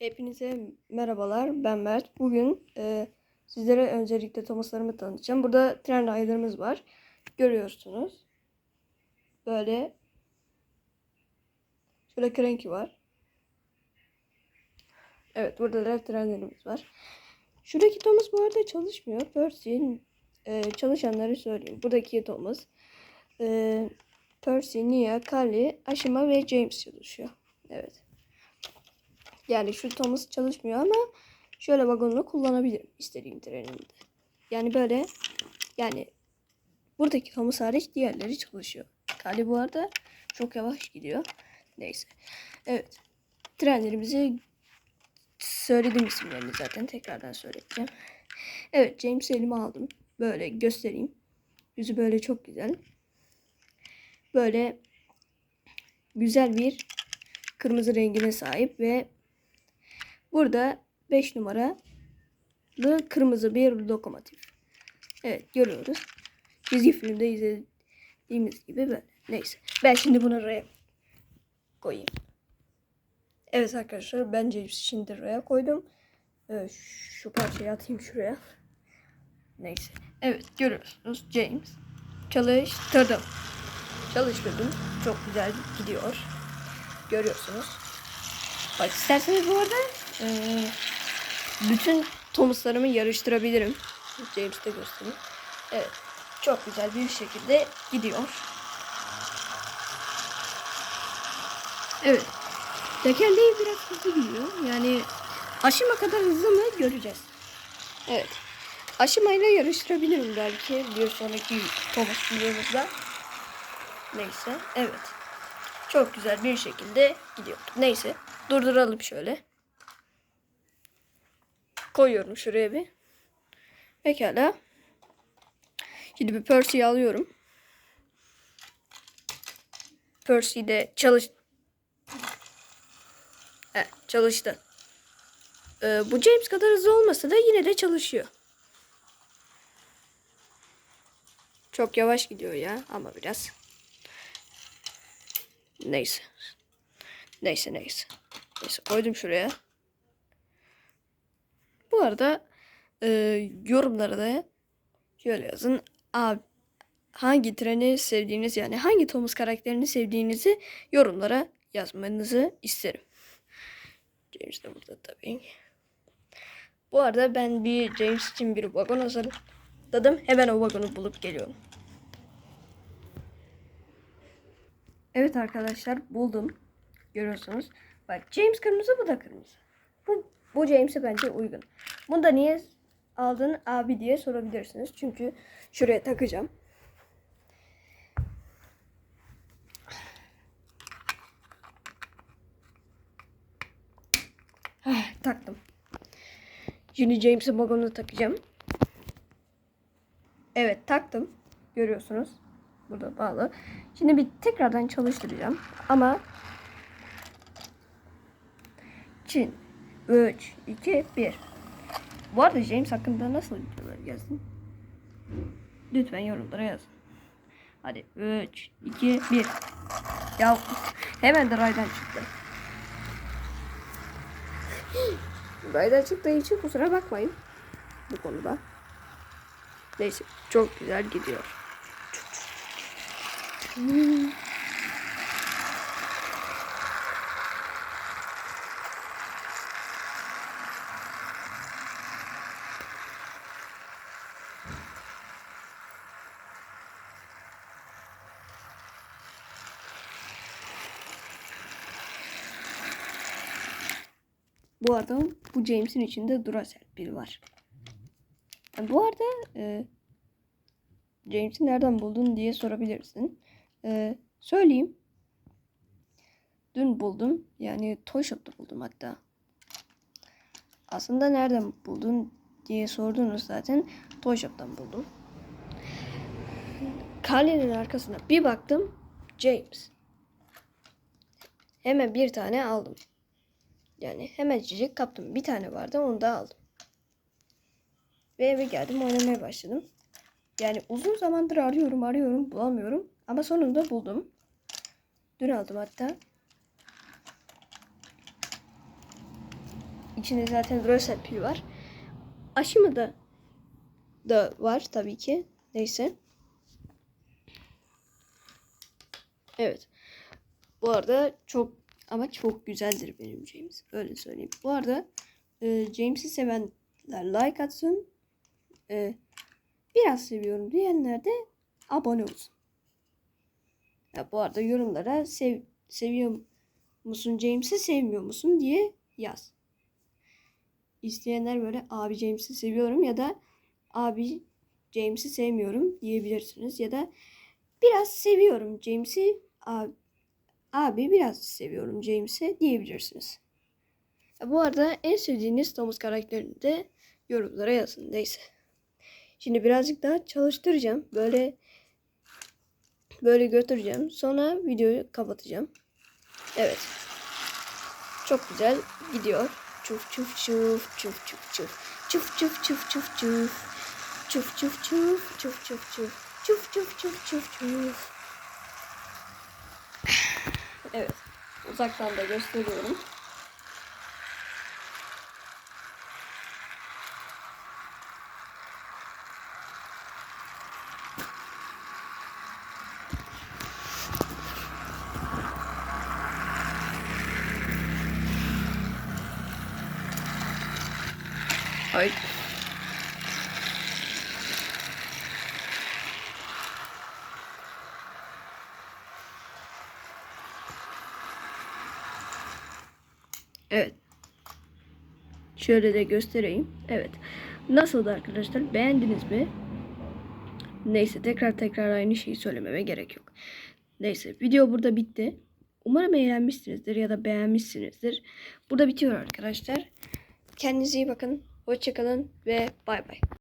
Hepinize merhabalar. Ben Mert. Bugün e, sizlere öncelikle Thomas'larımı tanıtacağım. Burada tren raylarımız var. Görüyorsunuz. Böyle şöyle cranky var. Evet burada da trenlerimiz var. Şuradaki Thomas bu arada çalışmıyor. Percy'nin e, çalışanları söyleyeyim. Buradaki Thomas e, Percy, Nia, Kali, Ashima ve James çalışıyor. Evet. Yani şu Thomas çalışmıyor ama şöyle vagonunu kullanabilirim istediğim trenimde. Yani böyle yani buradaki Thomas hariç diğerleri çalışıyor. Kali bu arada çok yavaş gidiyor. Neyse. Evet. Trenlerimizi söyledim isimlerini zaten tekrardan söyleyeceğim. Evet James elime aldım. Böyle göstereyim. Yüzü böyle çok güzel. Böyle güzel bir kırmızı rengine sahip ve Burada 5 numaralı kırmızı bir lokomotif. Evet görüyoruz. Çizgi filmde izlediğimiz gibi böyle. Neyse. Ben şimdi bunu oraya koyayım. Evet arkadaşlar ben James şimdi oraya koydum. Evet, şu parçayı atayım şuraya. Neyse. Evet görüyorsunuz James. Çalıştırdım. Çalıştırdım. Çok güzel gidiyor. Görüyorsunuz. Bak isterseniz bu arada ee, bütün Thomas'larımı yarıştırabilirim. James'te göstereyim. Evet. Çok güzel bir şekilde gidiyor. Evet. Tekerleği biraz hızlı gidiyor. Yani aşıma kadar hızlı mı göreceğiz. Evet. Aşımayla yarıştırabilirim belki bir sonraki Thomas videomuzda. Neyse. Evet. Çok güzel bir şekilde gidiyor. Neyse. Durduralım şöyle koyuyorum şuraya bir. Pekala. Şimdi bir Percy'yi alıyorum. Percy de çalış... Evet çalıştı. Ee, bu James kadar hızlı olmasa da yine de çalışıyor. Çok yavaş gidiyor ya ama biraz. Neyse. Neyse neyse. Neyse koydum şuraya. Bu arada e, yorumlara da şöyle yazın. Abi, hangi treni sevdiğiniz yani hangi Thomas karakterini sevdiğinizi yorumlara yazmanızı isterim. James de burada tabii. Bu arada ben bir James için bir vagon hazırladım. Hemen o vagonu bulup geliyorum. Evet arkadaşlar buldum. Görüyorsunuz. Bak James kırmızı bu da kırmızı. Bu bu James'e bence uygun. Bunu da niye aldın abi diye sorabilirsiniz. Çünkü şuraya takacağım. Heh, taktım. Şimdi James'in vagonunu takacağım. Evet taktım. Görüyorsunuz. Burada bağlı. Şimdi bir tekrardan çalıştıracağım. Ama Çin 3, 2, 1. Bu arada James hakkında nasıl videolar gelsin? Lütfen yorumlara yazın. Hadi 3, 2, 1. Ya hemen de raydan çıktı. raydan çıktığı için kusura bakmayın. Bu konuda. Neyse çok güzel gidiyor. Hmm. Bu arada bu James'in içinde Duracell pil var. Yani bu arada e, James'i nereden buldun diye sorabilirsin. E, söyleyeyim. Dün buldum. Yani Toy Shop'ta buldum hatta. Aslında nereden buldun diye sordunuz zaten. Toy Shop'tan buldum. Carly'nin arkasına bir baktım. James. Hemen bir tane aldım. Yani hemencik kaptım. Bir tane vardı onu da aldım. Ve eve geldim oynamaya başladım. Yani uzun zamandır arıyorum arıyorum bulamıyorum. Ama sonunda buldum. Dün aldım hatta. içinde zaten Duracell pil var. Aşımı da da var tabii ki. Neyse. Evet. Bu arada çok ama çok güzeldir benim James. Öyle söyleyeyim. Bu arada e, James'i sevenler like atsın. E, biraz seviyorum diyenler de abone olsun. Ya bu arada yorumlara sev, seviyor musun James'i sevmiyor musun diye yaz. İsteyenler böyle abi James'i seviyorum ya da abi James'i sevmiyorum diyebilirsiniz ya da biraz seviyorum James'i abi, abi biraz seviyorum James'i diyebilirsiniz. Bu arada en sevdiğiniz Thomas karakterini de yorumlara yazın. Neyse. Şimdi birazcık daha çalıştıracağım. Böyle böyle götüreceğim. Sonra videoyu kapatacağım. Evet. Çok güzel gidiyor. Çuf çuf çuf çuf çuf çuf. Çuf çuf çuf çuf çuf. Çuf çuf çuf çuf çuf çuf. Çuf çuf çuf çuf çuf. Evet. Uzaktan da gösteriyorum. Ay. Evet. Şöyle de göstereyim. Evet. Nasıldı arkadaşlar? Beğendiniz mi? Neyse tekrar tekrar aynı şeyi söylememe gerek yok. Neyse video burada bitti. Umarım eğlenmişsinizdir ya da beğenmişsinizdir. Burada bitiyor arkadaşlar. Kendinize iyi bakın. Hoşçakalın ve bay bay.